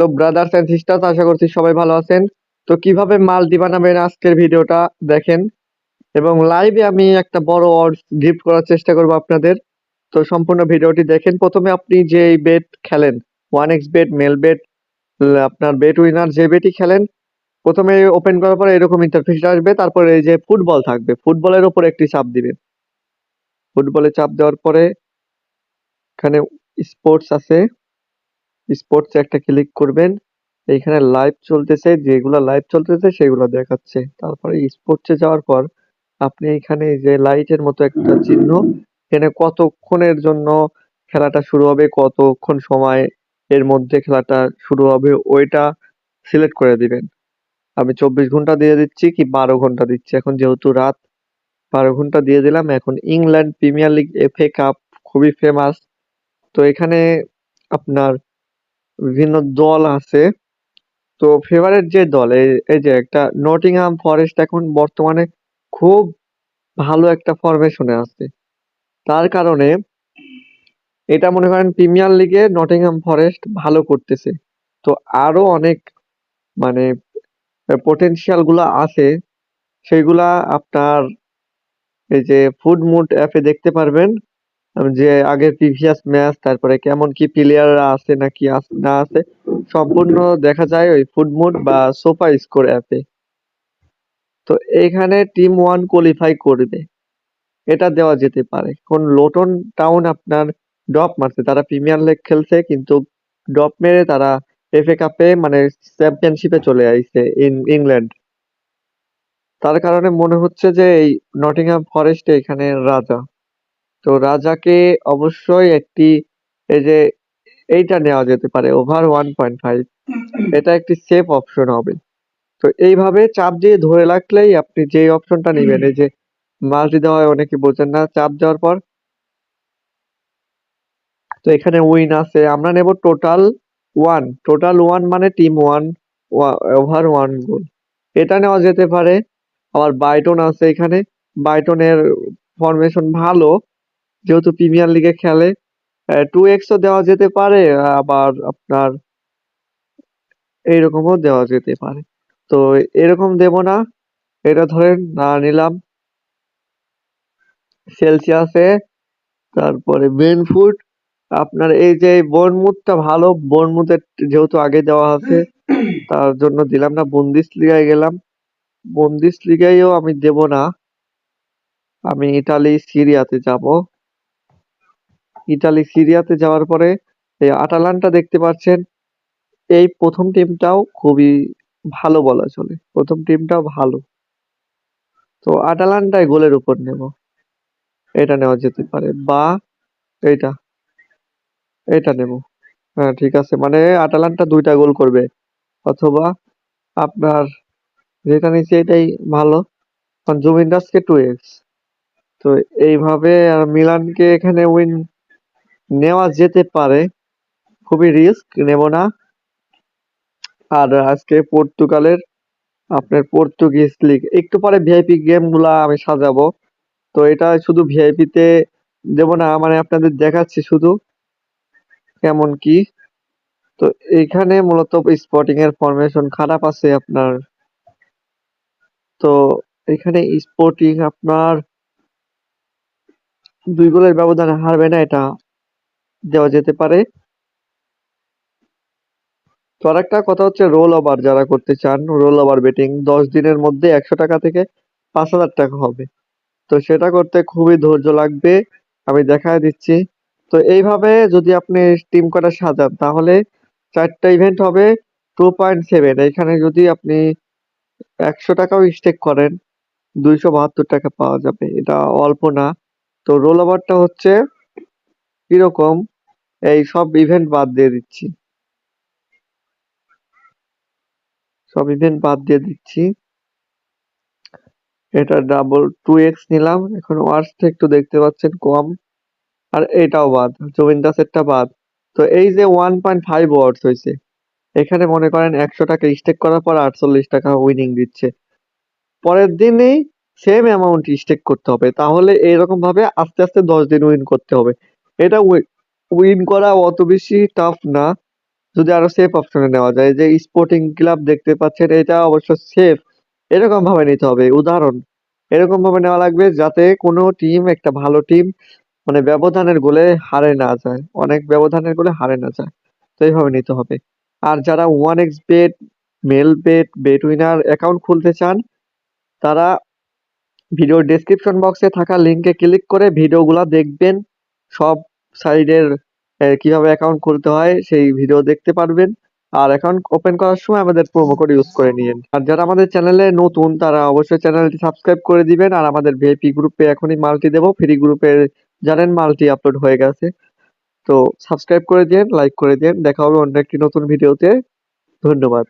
তো brothers and sisters আশা করছি সবাই ভালো আছেন। তো কীভাবে মাল্টি বানাবেন আজকের ভিডিওটা দেখেন? এবং লাইভে আমি একটা বড় অর্ডস গিফট করার চেষ্টা করব আপনাদের। তো সম্পূর্ণ ভিডিওটি দেখেন। প্রথমে আপনি যে বেট খেলেন one X bet mail bet আপনার বেট উইনার যে বেটই খেলেন, প্রথমে ওপেন করার পরে এরকম ইন্টারফেস আসবে। তারপরে এই যে ফুটবল থাকবে ফুটবলের উপর একটি চাপ দিবেন। ফুটবলে চাপ দেওয়ার পরে এখানে স্পোর্টস আছে। স্পোর্টস একটা ক্লিক করবেন, এইখানে লাইভ চলতেছে, যেগুলো লাইভ চলতেছে সেগুলো দেখাচ্ছে। তারপরে স্পোর্টসে যাওয়ার পর আপনি এখানে যে লাইটের মতো একটা চিহ্ন, এখানে কতক্ষণের জন্য খেলাটা শুরু হবে, কতক্ষণ সময় এর মধ্যে খেলাটা শুরু হবে, ওইটা সিলেক্ট করে দিবেন। আমি চব্বিশ ঘণ্টা দিয়ে দিচ্ছি কি বারো ঘণ্টা দিচ্ছি? এখন যেহেতু রাত বারো ঘণ্টা দিয়ে দিলাম, এখন England Premier League FA cup খুবই ফেমাস তো এখানে আপনার বিভিন্ন দল আছে। তো ফেভারিট যে দল, এই এই যে একটা নটিংহাম ফরেস্ট এখন বর্তমানে খুব ভালো একটা ফরমেশনে আছে। তার কারণে এটা মনে করেন প্রিমিয়ার লিগে নটিংহাম ফরেস্ট ভালো করতেছে। তো আরও অনেক মানে পটেনশিয়ালগুলা আছে। সেগুলা আপনার এই যে ফুড মুড অ্যাপে দেখতে পারবেন। যে আগের প্রিভিয়াস ম্যাচ তারপরে কেমন কি প্লেয়াররা আছে নাকি না আছে, সম্পূর্ণ দেখা যায় ওই ফুডমুড বা সোফা স্কোর অ্যাপে তো এখানে টিম ওয়ান কোয়ালিফাই করবে। এটা দেওয়া যেতে পারে। কোন লোটন টাউন আপনার ড্রপ মারছে। তারা প্রিমিয়ার লিগ খেলছে, কিন্তু ড্রপ মেরে তারা এফএ কাপে মানে চ্যাম্পিয়নশিপে চলে আইছে ইন ইংল্যান্ড তার কারণে মনে হচ্ছে যে এই নটিংহাম ফরেস্ট এখানে রাজা। তো রাজাকে অবশ্যই একটি এই যে এইটা নেওয়া যেতে পারে ওভার ওয়ান পয়েন্ট ফাইভ এটা একটি সেফ অপশন হবে। তো এইভাবে চাপ দিয়ে ধরে রাখলেই আপনি যে অপশনটা নেবেন, এই যে মাল্টি দেওয়া হয় অনেকে বোঝেন না, চাপ দেওয়ার পর তো এখানে উইন আছে। আমরা নেব টোটাল ওয়ান টোটাল ওয়ান মানে team one over one goal এটা নেওয়া যেতে পারে। আবার বাইটন আছে এখানে। বাইটনের ফরমেশন ভালো। যেহেতু প্রিমিয়ার লিগে খেলে টু এক্সও দেওয়া যেতে পারে, আবার আপনার এইরকমও দেওয়া যেতে পারে। তো এরকম দেব না। এটা ধরেন, না নিলাম। সেলসিয়াসে, তারপরে বেনফুড আপনার এই যে বনমুদটা ভালো বনমুদের যেহেতু আগে দেওয়া আছে, তার জন্য দিলাম না। বন্দিস লিগায় গেলাম। বন্দিস লিগায়ও আমি দেব না। আমি ইটালি সিরিয়াতে যাব। ইটালি সিরিয়াতে যাওয়ার পরে এই আটালান্টা দেখতে পাচ্ছেন। এই প্রথম টিমটাও খুবই ভালো বলা চলে। প্রথম টিমটাও ভালো। তো আটালান্টায় গোলের উপর নেব। এটা নেওয়া যেতে পারে বা এইটা এটা নেব। হ্যাঁ ঠিক আছে। মানে আটালান্টা দুইটা গোল করবে। অথবা আপনার যেটা নিচে এটাই ভালো। জুভেন্টাসকে টু এক্স। তো এইভাবে আর মিলানকে এখানে উইন নেওয়া যেতে পারে। খুবই রিস্ক নেব না। আর আজকে পর্তুগালের, আপনার পর্তুগিজ লিগ একটু পরে ভিআইপি গেমগুলা আমি সাজাবো। তো এটা শুধু ভিআইপি তে দেবো না মানে আপনাদের দেখাচ্ছি শুধু কেমন কি। তো এখানে মূলত স্পটিং এর ফরমেশন খারাপ আছে আপনার। তো এখানে স্পোর্টিং আপনার দুই গোলের ব্যবধানে হারবে না এটা। দেওয়া যেতে পারে। তো আরেকটা কথা হচ্ছে রোল ওভার যারা করতে চান রোল ওভার বেটিং দশ দিনের মধ্যে একশো টাকা থেকে পাঁচ হাজার টাকা হবে। তো সেটা করতে খুবই ধৈর্য লাগবে। আমি দেখায় দিচ্ছি। তো এইভাবে যদি আপনি টিম কটা সাজান, তাহলে চারটা ইভেন্ট হবে টু পয়েন্ট সেভেন এখানে যদি আপনি একশো টাকাও স্টেক করেন, দুইশো বাহাত্তর টাকা পাওয়া যাবে। এটা অল্প না। তো রোল ওভারটা হচ্ছে কীরকম? এই সব ইভেন্ট বাদ দিয়ে দিচ্ছি। সব ইভেন্ট বাদ দিয়ে দিচ্ছি। এটা ডাবল টু এক্স নিলাম। এখন ওয়ার্সটা একটু দেখতে পাচ্ছেন কম। আর এটাও বাদ জুভেন্টাসেরটা বাদ। তো এই যে ওয়ান পয়েন্ট ফাইভ ওয়ার্ডস হয়েছে, এখানে মনে করেন একশো টাকা স্টেক করার পর আটচল্লিশ টাকা উইনিং দিচ্ছে। পরের দিনেই সেম অ্যামাউন্ট স্টেক করতে হবে। তাহলে এইরকম ভাবে আস্তে আস্তে দশ দিন উইন করতে হবে। এটা উইন করা অত বেশি টাফ না। যদি আরও সেফ অপশনে নেওয়া যায়, যে স্পোর্টিং ক্লাব দেখতে পাচ্ছেন, এটা অবশ্য সেফ এরকম ভাবে নিতে হবে। উদাহরণ, এরকম ভাবে নেওয়া লাগবে যাতে কোনো টিম একটা ভালো টিম মানে ব্যবধানের গোলে হারে না যায়। অনেক ব্যবধানের গোলে হারে না যায়। তো এইভাবে নিতে হবে। আর যারা one X bet Melbet Betwinner account খুলতে চান, তারা ভিডিও ডেসক্রিপশন বক্সে থাকা লিঙ্কে ক্লিক করে ভিডিওগুলো দেখবেন। সব সাইডের কীভাবে অ্যাকাউন্ট খুলতে হয় সেই ভিডিও দেখতে পারবেন। আর অ্যাকাউন্ট ওপেন করার সময় আমাদের প্রোমো কোড ইউজ করে নিয়েন। আর যারা আমাদের চ্যানেলে নতুন, তারা অবশ্যই চ্যানেলটি সাবস্ক্রাইব করে দিবেন। আর আমাদের ভিআইপি গ্রুপে এখনই মাল্টি দেবো। ফ্রি গ্রুপে জানেন মাল্টি আপলোড হয়ে গেছে। তো সাবস্ক্রাইব করে দিন লাইক করে দিন দেখা হবে অন্য একটি নতুন ভিডিওতে ধন্যবাদ।